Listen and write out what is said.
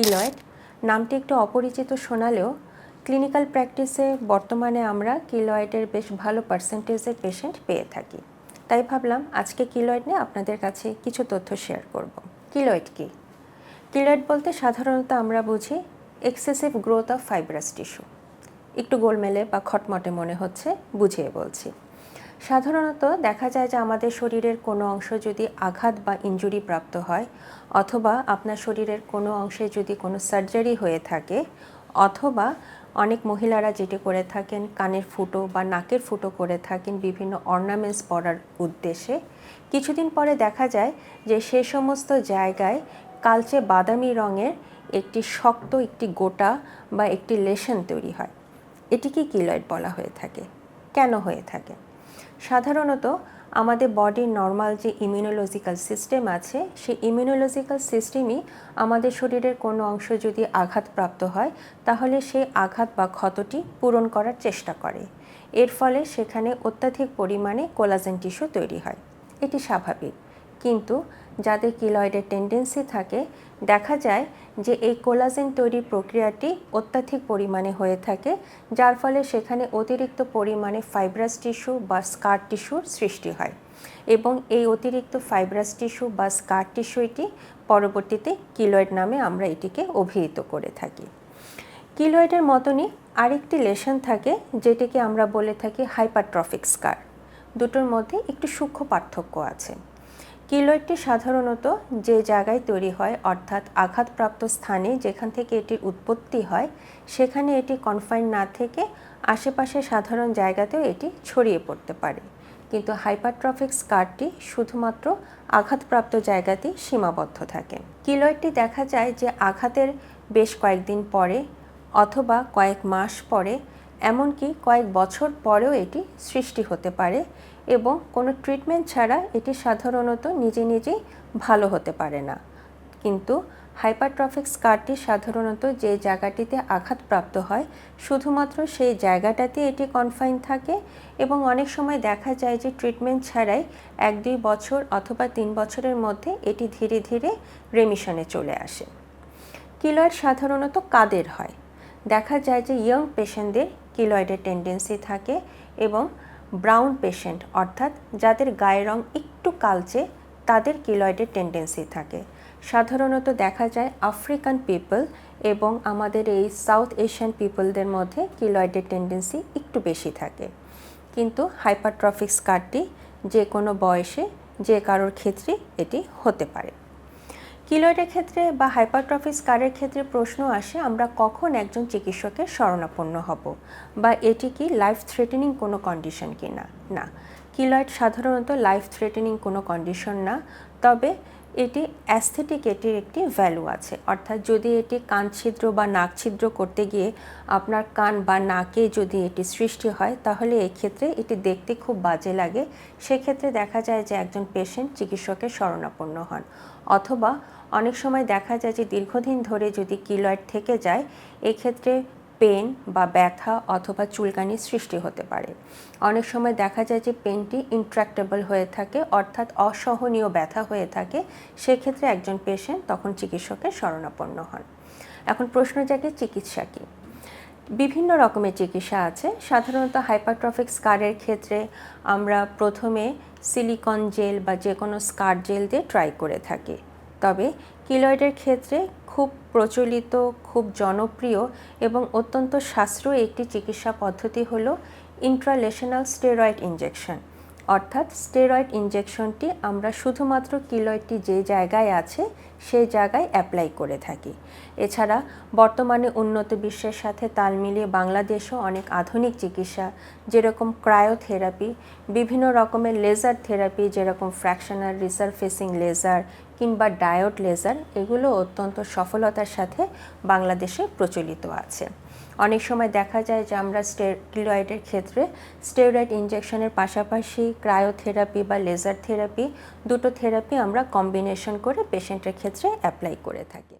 Keloid নামটি একটু অপরিচিত শোনালেও ক্লিনিক্যাল প্র্যাকটিসে বর্তমানে আমরা কিলয়েডের বেশ ভালো পার্সেন্টেজের পেশেন্ট পেয়ে থাকি। তাই ভাবলাম আজকে কিলয়েড নিয়ে আপনাদের কাছে কিছু তথ্য শেয়ার করব। কিলয়েড কি? কিলয়েড বলতে সাধারণত আমরা বুঝি excessive growth of fibrous tissue একটু গোলমেলে বা খটমটে মনে হচ্ছে, বুঝিয়ে বলছি। সাধারণত দেখা যায় যে আমাদের শরীরের কোনো অংশ যদি আঘাত বা ইনজুরি প্রাপ্ত হয়, অথবা আপনার শরীরের কোনো অংশে যদি কোনো সার্জারি হয়ে থাকে, অথবা অনেক মহিলারা যেটি করে থাকেন, কানের ফুটো বা নাকের ফুটো করে থাকেন বিভিন্ন অর্নামেন্টস পরার উদ্দেশ্যে। কিছুদিন পরে দেখা যায় যে সে সমস্ত জায়গায় কালচে বাদামি রঙের একটি শক্ত একটি গোটা বা একটি লেশন তৈরি হয়। এটিকে কিলয়েড বলা হয়ে থাকে। কেন হয়ে থাকে? সাধারণত আমাদের বডির নর্মাল যে ইমিউনোলজিক্যাল সিস্টেম আছে, সেই ইমিউনোলজিক্যাল সিস্টেমই আমাদের শরীরের কোনো অংশ যদি আঘাতপ্রাপ্ত হয়, তাহলে সেই আঘাত বা ক্ষতটি পূরণ করার চেষ্টা করে। এর ফলে সেখানে অত্যাধিক পরিমাণে কোলাজেন টিস্যু তৈরি হয়। এটি স্বাভাবিক। কিন্তু যাদের কিলয়েডের টেন্ডেন্সি থাকে, দেখা যায় যে এই কোলাজেন তৈরির প্রক্রিয়াটি অত্যাধিক পরিমাণে হয়ে থাকে, যার ফলে সেখানে অতিরিক্ত পরিমাণে ফাইব্রাস টিস্যু বা স্কার টিস্যুর সৃষ্টি হয় এবং এই অতিরিক্ত ফাইব্রাস টিস্যু বা স্কার টিস্যুটি পরবর্তীতে কিলয়েড নামে আমরা এটিকে অভিহিত করে থাকি। কিলয়েডের মতনই আরেকটি লেশন থাকে, যেটিকে আমরা বলে থাকি হাইপারট্রফিক স্কার দুটোর মধ্যে একটু সূক্ষ্ম পার্থক্য আছে। কিলয়েডটি সাধারণত যে জায়গায় তৈরি হয়, অর্থাৎ আঘাতপ্রাপ্ত স্থানে যেখান থেকে এটির উৎপত্তি হয়, সেখানে এটি কনফাইন না থেকে আশেপাশে সাধারণ জায়গাতেও এটি ছড়িয়ে পড়তে পারে। কিন্তু হাইপারট্রফিক স্কারটি শুধুমাত্র আঘাতপ্রাপ্ত জায়গাতেই সীমাবদ্ধ থাকে। কিলয়েডটি দেখা যায় যে আঘাতের বেশ কয়েকদিন পরে অথবা কয়েক মাস পরে এমনকি কয়েক বছর পরেও এটি সৃষ্টি হতে পারে এবং কোনো ট্রিটমেন্ট ছাড়া এটি সাধারণত নিজে নিজেই ভালো হতে পারে না। কিন্তু হাইপারট্রফিক স্কারটি সাধারণত যে জায়গাটিতে আঘাতপ্রাপ্ত হয়, শুধুমাত্র সেই জায়গাটাতে এটি কনফাইন থাকে এবং অনেক সময় দেখা যায় যে ট্রিটমেন্ট ছাড়াই এক, দুই বছর অথবা তিন বছরের মধ্যে এটি ধীরে ধীরে রেমিশনে চলে আসে। কিলয়েড সাধারণত কাদের হয়? দেখা যায় যে ইয়ং পেশেন্টদের কিলয়েডের টেন্ডেন্সি থাকে এবং ব্রাউন পেশেন্ট, অর্থাৎ যাদের গায়ের রং একটু কালচে, তাদের কিলয়েডের টেন্ডেন্সি থাকে। সাধারণত দেখা যায় আফ্রিকান পিপল এবং আমাদের এই সাউথ এশিয়ান পিপলদের মধ্যে কিলয়েডের টেন্ডেন্সি একটু বেশি থাকে। কিন্তু হাইপারট্রফিক স্কারটি যে কোনো বয়সে, যে কারোর ক্ষেত্রে এটি হতে পারে। কিলয়েডের ক্ষেত্রে বা হাইপারট্রফিস কারের ক্ষেত্রে প্রশ্ন আসে, আমরা কখন একজন চিকিৎসকের শরণাপন্ন হব? বা এটি কি লাইফ থ্রেটেনিং কোনো কন্ডিশন কি না। না কিলয়েড সাধারণত লাইফ থ্রেটেনিং কোনো কন্ডিশন না। তবে এটি অ্যাস্থেটিক এটির একটি ভ্যালু আছে। অর্থাৎ যদি এটি কান ছিদ্র বা নাক ছিদ্র করতে গিয়ে আপনার কান বা নাকে যদি এটি সৃষ্টি হয়, তাহলে এক্ষেত্রে এটি দেখতে খুব বাজে লাগে। সেক্ষেত্রে দেখা যায় যে একজন পেশেন্ট চিকিৎসকের শরণাপন্ন হন। অথবা অনেক সময় দেখা যায় যে দীর্ঘদিন ধরে যদি কিলয়েড থেকে যায়, এক্ষেত্রে পেন বা ব্যথা অথবা চুলকানি সৃষ্টি হতে পারে। অনেক সময় দেখা যায় যে পেনটি ইন্ট্রাক্টেবল হয়ে থাকে, অর্থাৎ অসহনীয় ব্যথা হয়ে থাকে। সেক্ষেত্রে একজন পেশেন্ট তখন চিকিৎসকের শরণাপন্ন হন। এখন প্রশ্ন জাগে, চিকিৎসা কী? বিভিন্ন রকমের চিকিৎসা আছে। সাধারণত হাইপারট্রফিক স্কারের ক্ষেত্রে আমরা প্রথমে সিলিকন জেল বা যে কোনো স্কার জেল দিয়ে ট্রাই করে থাকি। তবে কিলয়েডের ক্ষেত্রে খুব প্রচলিত, খুব জনপ্রিয় এবং অত্যন্ত সাশ্রয়ী একটি চিকিৎসা পদ্ধতি হল ইন্ট্রালেশনাল স্টেরয়েড ইঞ্জেকশন অর্থাৎ স্টেরয়েড ইঞ্জেকশনটি আমরা শুধুমাত্র কিলয়েডটি যে জায়গায় আছে, সেই জায়গায় অ্যাপ্লাই করে থাকি। এছাড়া বর্তমানে উন্নত বিশ্বের সাথে তাল মিলিয়ে বাংলাদেশও অনেক আধুনিক চিকিৎসা, যেরকম ক্রায়োথেরাপি বিভিন্ন রকমের লেজার থেরাপি যেরকম ফ্র্যাকশনাল রিসারফেসিং লেজার কিংবা ডায়োড লেজার, এগুলো অত্যন্ত সফলতার সাথে বাংলাদেশে প্রচলিত আছে। অনেক সময় দেখা যায় যে আমরা স্টেরয়েডের ক্ষেত্রে স্টেরয়েড ইঞ্জেকশনের পাশাপাশি ক্রায়োথেরাপি বা লেজার থেরাপি, দুটো থেরাপি আমরা কম্বিনেশন করে পেশেন্টের ক্ষেত্রে অ্যাপ্লাই করে থাকি।